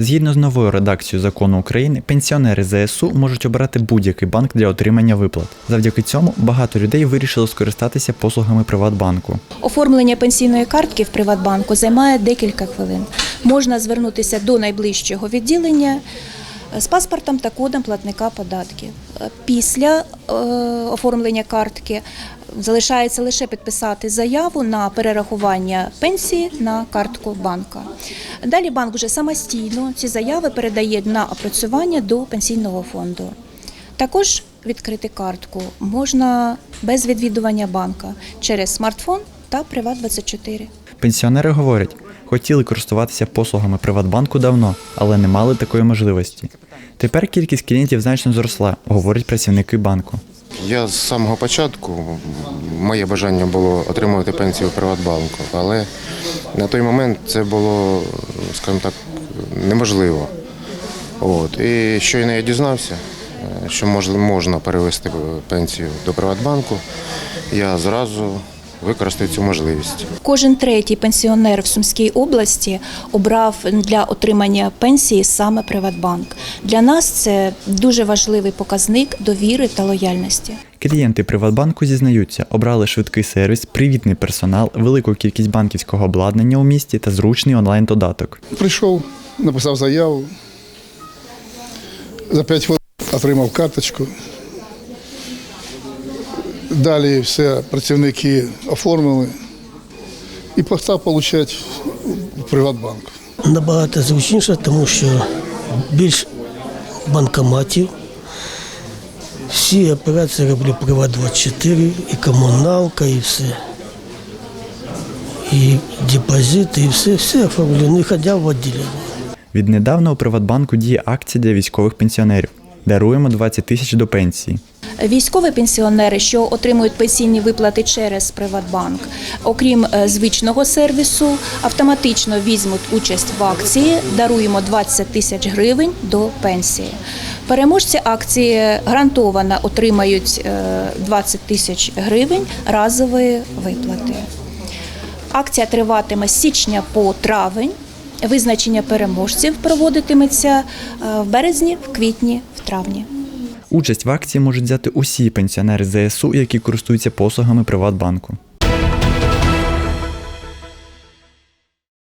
Згідно з новою редакцією закону України, пенсіонери ЗСУ можуть обрати будь-який банк для отримання виплат. Завдяки цьому багато людей вирішили скористатися послугами Приватбанку. Оформлення пенсійної картки в Приватбанку займає декілька хвилин. Можна звернутися до найближчого відділення з паспортом та кодом платника податків. Після е, оформлення картки залишається лише підписати заяву на перерахування пенсії на картку банка. Далі банк вже самостійно ці заяви передає на опрацювання до пенсійного фонду. Також відкрити картку можна без відвідування банка через смартфон та Приват24. Пенсіонери говорять, хотіли користуватися послугами Приватбанку давно, але не мали такої можливості. Тепер кількість клієнтів значно зросла, говорять працівники банку. Я з самого початку моє бажання було отримувати пенсію в Приватбанку, але на той момент це було, скажімо так, неможливо. От. І щойно я дізнався, е, що мож- можна перевести пенсію до Приватбанку, я зразу використав цю можливість. Кожен третій пенсіонер в Сумській області обрав для отримання пенсії саме Приватбанк. Для нас це дуже важливий показник довіри та лояльності. Клієнти Приватбанку зізнаються, обрали швидкий сервіс, привітний персонал, велику кількість банківського обладнання у місті та зручний онлайн-додаток. Прийшов, написав заяву. За 5 хвилин отримав карточку. Далі все працівники оформили і постав отримати в Приватбанк. Набагато зручніше, тому що більш банкоматів. Всі операції роблю Приват24, і комуналка, і все. І депозити, і все, все оформлю, не ходя в відділення. Віднедавна у Приватбанку діє акція для військових пенсіонерів. Даруємо 20 тисяч до пенсії. Військові пенсіонери, що отримують пенсійні виплати через Приватбанк, окрім е, звичного сервісу, автоматично візьмуть участь в акції. Даруємо 20 тисяч гривень до пенсії. Переможці акції гарантовано отримають е, 20 тисяч гривень разової виплати. Акція триватиме з січня по травень. Визначення переможців проводитиметься е, в березні, в квітні, в травні. Участь в акції можуть взяти усі пенсіонери ЗСУ, які користуються послугами Приватбанку.